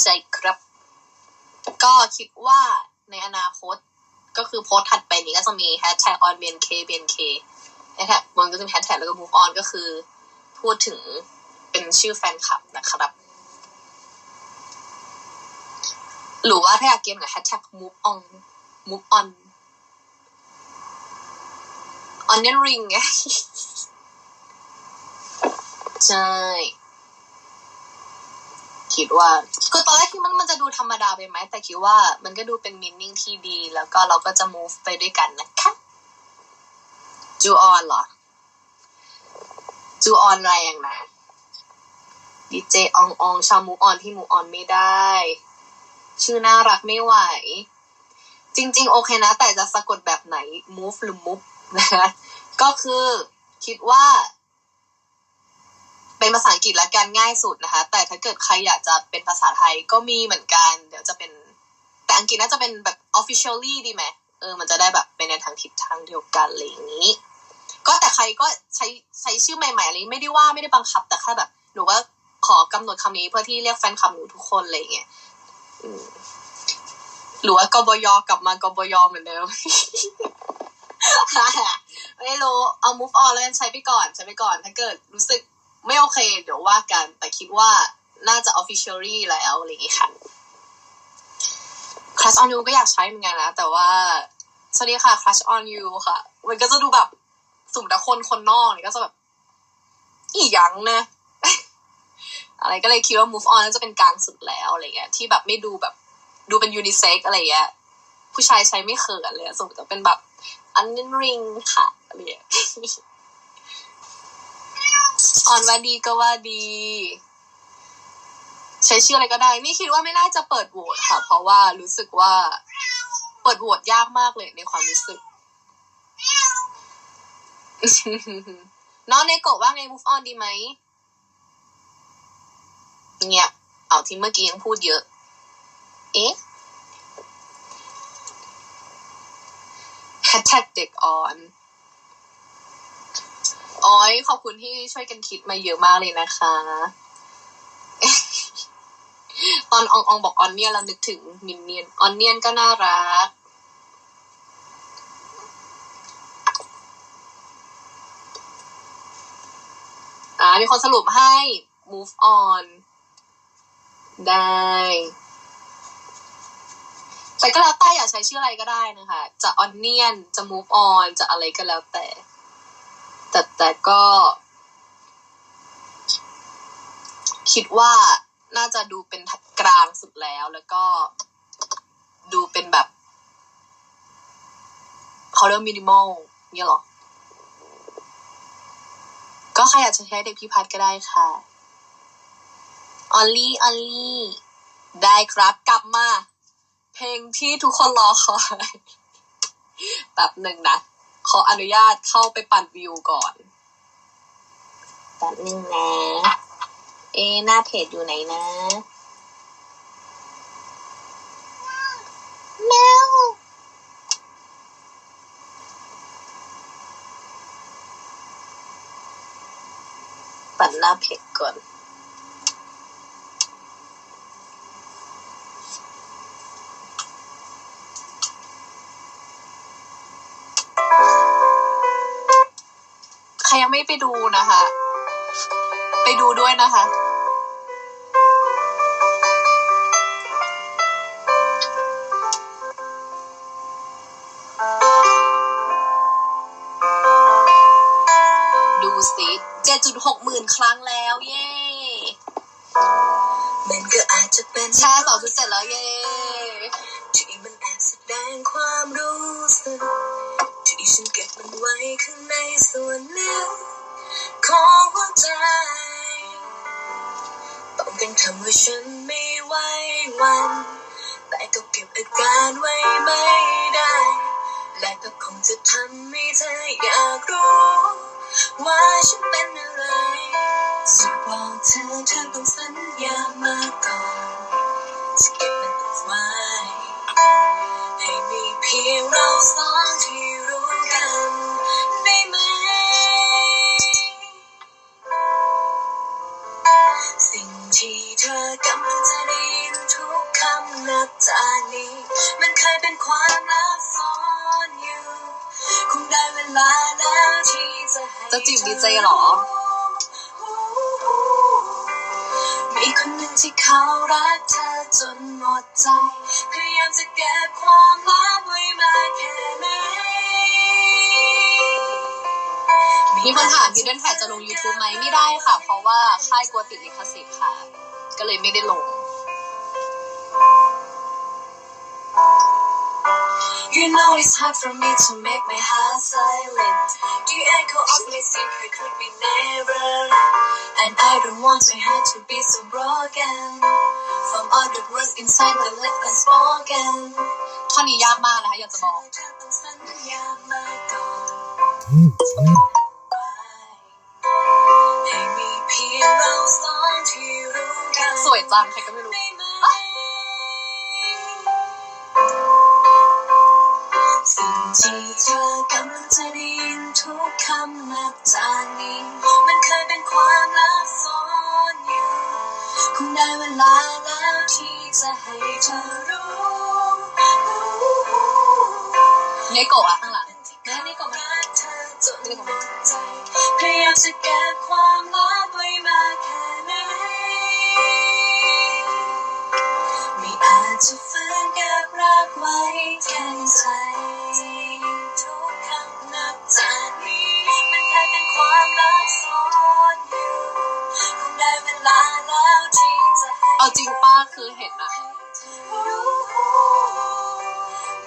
ใช่ครับ ก็คิดว่าในอนาคตก็คือโพสต์ถัดไปนี้ก็จะมี hashtag on bnk bnk แท็กมันก็จะมีแฮชแท็กแล้วก็ move on ก็คือ พูดถึงเป็นชื่อแฟนคลับนะครับ หรือว่าถ้าอยากเกมกับแฮชแท็ก move on move on onion ring ไงใช่ คิดว่าคือตอนแรกคิดมันมันจะดูธรรมดาไปไหมแต่คิดว่ามันก็ดูเป็นมินนิ่งที่ดี แล้วก็เราก็จะ move ไปด้วยกันนะคะจูออนเหรอจูออนแรงนะดีเจอองอองชาวมูออนที่มูออนไม่ได้ ชื่อน่ารักไม่ไหว จริง ๆ โอเคนะ แต่จะสะกดแบบไหน move หรือ move นะคะก็คือคิดว่า เป็นภาษาอังกฤษและกันง่ายสุดนะคะ แต่ถ้าเกิดใครอยากจะเป็นภาษาไทยก็มีเหมือนกัน เดี๋ยวจะเป็น แต่อังกฤษน่าจะเป็นแบบ officially ดีไหมเออ มันจะได้แบบเป็นในทางทิศทางเดียวกันอะไรอย่างนี้ ก็แต่ใครก็ใช้ใช้ชื่อใหม่ๆอะไรไม่ได้ว่าไม่ได้บังคับ แต่แค่แบบหนูว่าขอกำหนดคำนี้เพื่อที่เรียกแฟนคลับหนูทุกคนอะไรอย่างเงี้ยหรือว่ากบยกลับมากบยเหมือนเดิมไม่รู้เอา move on แล้วกันใช้ไปก่อนใช้ไปก่อน ถ้าเกิดรู้สึก ไม่โอเค เดี๋ยวว่ากัน แต่คิดว่าน่าจะ officially แล้วอะไรอย่างงี้ค่ะ crush on you ก็อยากใช้เหมือนกันนะ แต่ว่าสวัสดีค่ะ crush on you ค่ะ มันก็จะดูแบบสุ่มแต่คนคนนอกเนี่ยก็จะแบบ อีหยังนะ อะไรก็เลยคิดว่า move on น่าจะเป็นกลางสุดแล้วอะไรเงี้ย ที่แบบไม่ดูแบบ ดูเป็น unisex อะไรเงี้ย ผู้ชายใช้ไม่เขินเลยอะสมมติเป็นแบบ onion ring ค่ะอะไรเงี้ย ออนว่าดีก็ว่าดี ใช้ชื่ออะไรก็ได้ นี่คิดว่าไม่น่าจะเปิดโหวตค่ะ เพราะว่ารู้สึกว่า เปิดโหวตยากมากเลยในความรู้สึก น้องเนโกะว่าไง move on ดีไหมเงียบเอาที่เมื่อกี้ยังพูดเยอะ เอ๊ะ hashtag เด็กออน อ้อยขอบคุณที่ช่วยกันคิดมาเยอะมากเลยนะคะ ตอนอองอองบอกออนเนียนเรานึกถึงมินเนียนออนเนียนก็น่ารัก อ่ามีคนสรุปให้ move on ได้ แต่ก็แล้วแต่อยากใช้ชื่ออะไรก็ได้นะคะ จะ onion จะ move on จะอะไรก็แล้วแต่ แต่แต่ก็ คิดว่าน่าจะดูเป็นกลางสุดแล้ว แล้วก็ดูเป็นแบบเขาเรียกมินิมอลเนี่ยหรอ ก็ใครอยากจะใช้เด็กพิพัฒน์ก็ได้ค่ะออลลี่ออลลี่ได้ครับกลับมา เพลงที่ทุกคนรอคอยแบบหนึ่งนะ ขออนุญาตเข้าไปปั่นวิวก่อนแป๊บนึงนะ เอะหน้าเพจอยู่ไหนนะแมวปั่นหน้าเพจก่อน ไม่ไปดูนะคะ ไปดูด้วยนะคะ เก็บมันไว้ข้างในส่วนลึกของหัวใจต้องเป็นคำว่าฉันไม่ไหววัน แต่ก็เก็บอาการไว้ไม่ได้ และก็คงจะทำให้เธออยากรู้ ว่าฉันเป็นอะไรจะบอกเธอเธอต้องสัญญามาก่อนจะเก็บมันไว้ให้มีเพียงเราสองที่ จะจีบดีเจเหรอ มีคนหนึ่งที่เขารักเธอจนหมดใจ พยายามจะเก็บความลับไว้มาแค่ไหนมีคนถาม Hidden Tag จะลง YouTube ไหมไม่ได้ค่ะ เพราะว่าค่ายกลัวติดลิขสิทธิ์ค่ะ ก็เลยไม่ได้ลง You know it's hard for me to make my heart silent. The echo of my secret could be never And I don't want my heart to be so broken. From all the words inside my left unspoken. ท่อนนี้ยากมากนะคะอยากจะบอกเธอต้องสัญญามาก่อนให้มีเพียงเราสองที่รู้กันสวยจังใครก็ไม่รู้ เวลาแล้วที่จะให้เธอรู้เนโกะอะข้างหลังแม่นี่ก็รักเธอจนหมาพยายามจะเก็บความลับ เอาจริงป้าคือเห็นอะ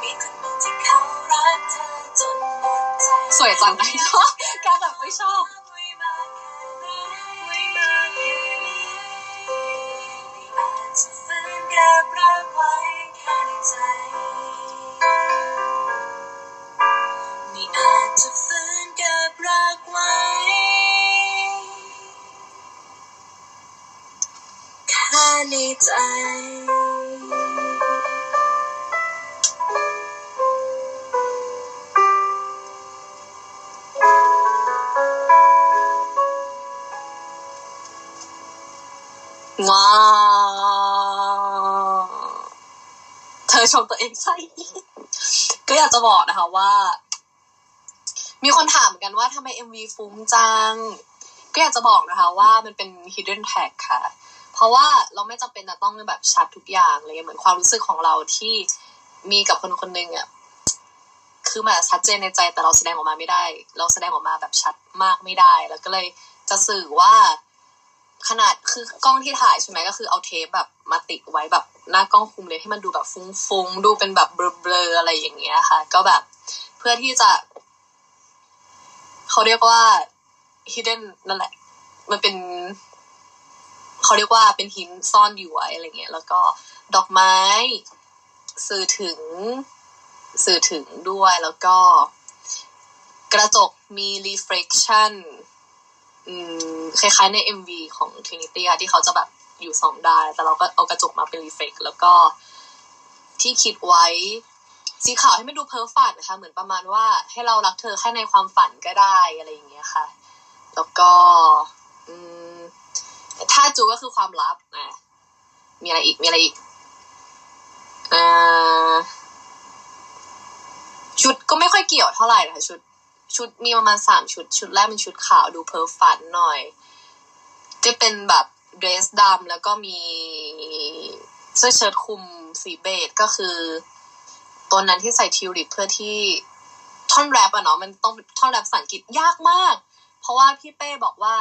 มีคนหนึ่งที่เขารักเธอจนหมดใจสวยจังไอ้ชอบการแบบไม่ชอบ ชมตัวเองใช่ ก็อยากจะบอกนะคะว่า มีคนถามเหมือนกันว่าทำไม MV ฟุ้งจัง ก็อยากจะบอกนะคะว่ามันเป็น hidden tag ค่ะ เพราะว่าเราไม่จำเป็นจะต้องแบบชัดทุกอย่างเลยเหมือนความรู้สึกของเราที่มีกับคนคนหนึ่งอะคือมันชัดเจนในใจแต่เราแสดงออกมาไม่ได้ เราแสดงออกมาแบบชัดมากไม่ได้ แล้วก็เลยจะสื่อว่าขนาดคือกล้องที่ถ่ายใช่ไหมก็คือเอาเทปแบบมาติดไว้แบบ หน้ากล้องคุมเลยให้มันดูแบบฟุ้งๆ ดูเป็นแบบเบลอๆอะไรอย่างเงี้ยค่ะ ก็แบบเพื่อที่จะเขาเรียกว่า hidden นั่นแหละ มันเป็นเขาเรียกว่าเป็นหินซ่อนอยู่ไว้อะไรเงี้ย แล้วก็ดอกไม้ สื่อถึงสื่อถึงด้วยแล้วก็ กระจกมี reflection อืมคล้ายๆใน MV ของ Trinity ค่ะที่เขาจะแบบ อยู่สองด้านแต่เราก็เอากระจกมาเป็น reflect แล้วก็ที่คิดไว้ สีขาวให้มันดูเพอร์ฟักนะคะ เหมือนประมาณว่าให้เรารักเธอแค่ในความฝันก็ได้อะไรอย่างเงี้ยค่ะ แล้วก็ถ้าจูก็คือความลับอะมีอะไรอีกมีอะไรอีกอ่าชุดก็ไม่ค่อยเกี่ยวเท่าไหร่นะคะชุดชุดมีประมาณสามชุด ชุดแรกเป็นชุดขาวดูเพอร์ฟันหน่อย จะเป็นแบบ เดรสดำแล้วก็มีเสื้อเชิ้ตคลุมสีเบจก็คือตัวนั้นที่ใส่ทิวลิปเพื่อที่ท่อนแรปอะเนาะมันต้องท่อนแรปภาษาอังกฤษยากมาก เพราะว่าพี่เป้บอกว่า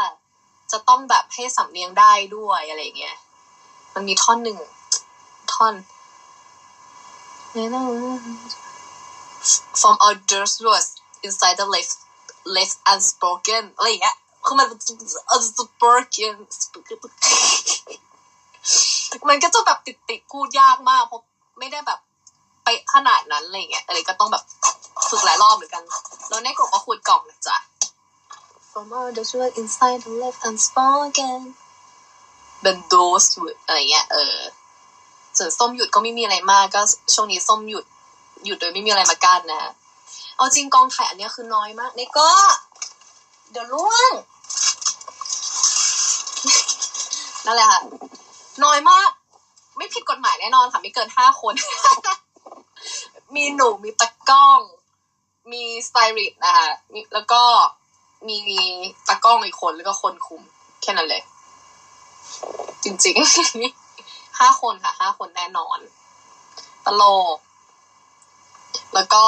จะต้องแบบให้สำเนียงได้ด้วยอะไรเงี้ยมันมีท่อนหนึ่งท่อน from our dirty words inside the left left unspoken อะไรอย่างเงี้ย คือมัน unspoken มันก็จะแบบติดติดๆพูดยากมากเพราะไม่ได้แบบไปะขนาดนั้นอะไรอย่างเงี้ยอะไรก็ต้องแบบฝึกหลายรอบเหมือนกัน แล้วในกบก็ขุดกล่องนะจ๊ะ from our dirty words inside the left unspoken เป็น those words อะไรเงี้ยเออส่วนส้มหยุดก็ไม่มีอะไรมากก็ช่วงนี้ส้มหยุดหยุดโดยไม่มีอะไรมากั้นนะ เอาจริงกองถ่ายอันเนี้ยคือน้อยมากนี่ก็ เดี๋ยวล่วง นั่นแหละค่ะ น้อยมาก ไม่ผิดกฎหมายแน่นอนค่ะ ไม่เกินห้าคน มีหนูมีตะกล้อง มีสไตลิสต์นะคะมีแล้วก็มีตะกล้องอีกคนแล้วก็คนคุม แค่นั้นเลย จริงๆห้าคนค่ะห้าคนแน่นอน ตลก แล้วก็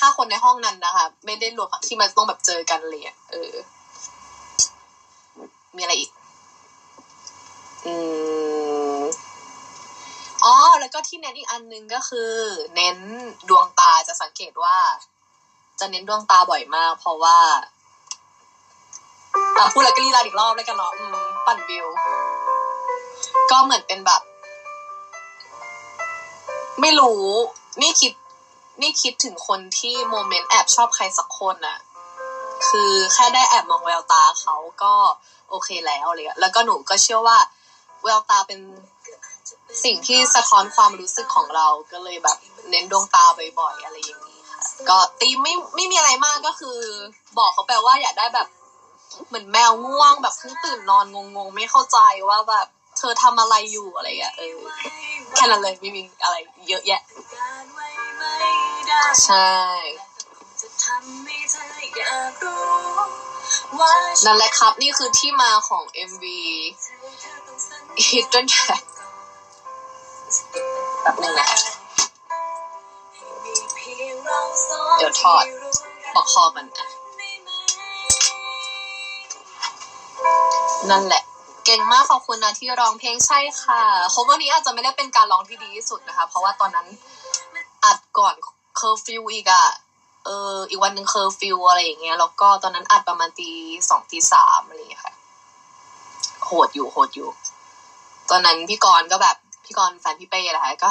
ห้าคนในห้องนั้นนะคะ ไม่ได้รวมที่มันต้องแบบเจอกันเลยอะเออ มีอะไรอีก อืมอ๋อ แล้วก็ที่เน้นอีกอันนึงก็คือ เน้นดวงตาจะสังเกตว่า จะเน้นดวงตาบ่อยมาก เพราะว่าอะพูดแล้วก็รีลาอีกรอบแล้วกันเนาะอืมปั่นวิว ก็เหมือนเป็นแบบ ไม่รู้ นี่คิด นี่คิดถึงคนที่โมเมนต์แอบชอบใครสักคนอะคือแค่ได้แอบมองแววตาเขาก็โอเคแล้วเลย แล้วก็หนูก็เชื่อว่าแววตาเป็นสิ่งที่สะท้อนความรู้สึกของเราก็เลยแบบเน้นดวงตาบ่อยๆอะไรอย่างนี้ค่ะ ก็ตีไม่ไม่มีอะไรมากก็คือ บอกเขาไปว่าอยากได้แบบ เหมือนแมวง่วงแบบเพิ่งตื่นนอนงงๆ ไม่เข้าใจว่าแบบ ธอทำอะไรอยู่อะไรอย่างเงี้ยเออแค่นั้นเลยไม่มีอะไรเยอะแยะ ใช่นั่นแหละครับนี่คือที่มาของ MV Hidden Track แป๊บนึงนะเดี๋ยวถอดบอกคอมันอะนั่นแหละ เก่งมากขอบคุณนะที่ร้องเพลงใช่ค่ะคบวันนี้อาจจะไม่ได้เป็นการร้องที่ดีที่สุดนะคะ เพราะว่าตอนนั้นอัดก่อนเคอร์ฟิวอีกอะเอออีกวันหนึ่งเคอร์ฟิวอะไรอย่างเงี้ยแล้วก็ตอนนั้นอัดประมาณตีสองตีสามอะไรอย่างเงี้ยค่ะโหดอยู่โหดอยู่ ตอนนั้นพี่กรณ์ก็แบบพี่กรณ์แฟนพี่เป้นะคะก็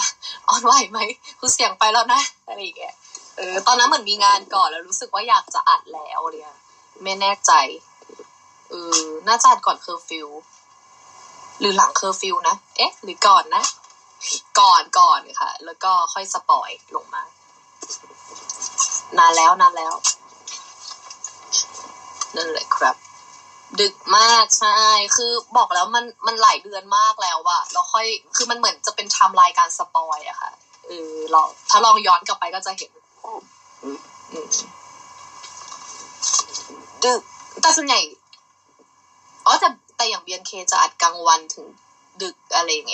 ออนไหวไหมคือเสียงไปแล้วนะอะไรอย่างเงี้ยเออตอนนั้นเหมือนมีงานก่อนแล้วรู้สึกว่าอยากจะอัดแล้วเนี่ยไม่แน่ใจเออน่าจะอัดก่อนเคอร์ฟิว หรือหลังเคอร์ฟิวนะ เอ๊ะ หรือก่อนนะ ก่อนก่อนค่ะ แล้วก็ค่อยสปอยลงมา นานแล้วนานแล้ว นั่นแหละครับ ดึกมากใช่ คือบอกแล้วมันมันหลายเดือนมากแล้วอะแล้วค่อย คือมันเหมือนจะเป็นไทม์ไลน์การสปอยอะค่ะ เออเราถ้าลองย้อนกลับไปก็จะเห็นอืมดึกแต่ส่วนใหญ่อ๋อแต่ แต่อย่าง BNK จะอัดกลางวันถึงดึกอะไรอย่างเงี้ย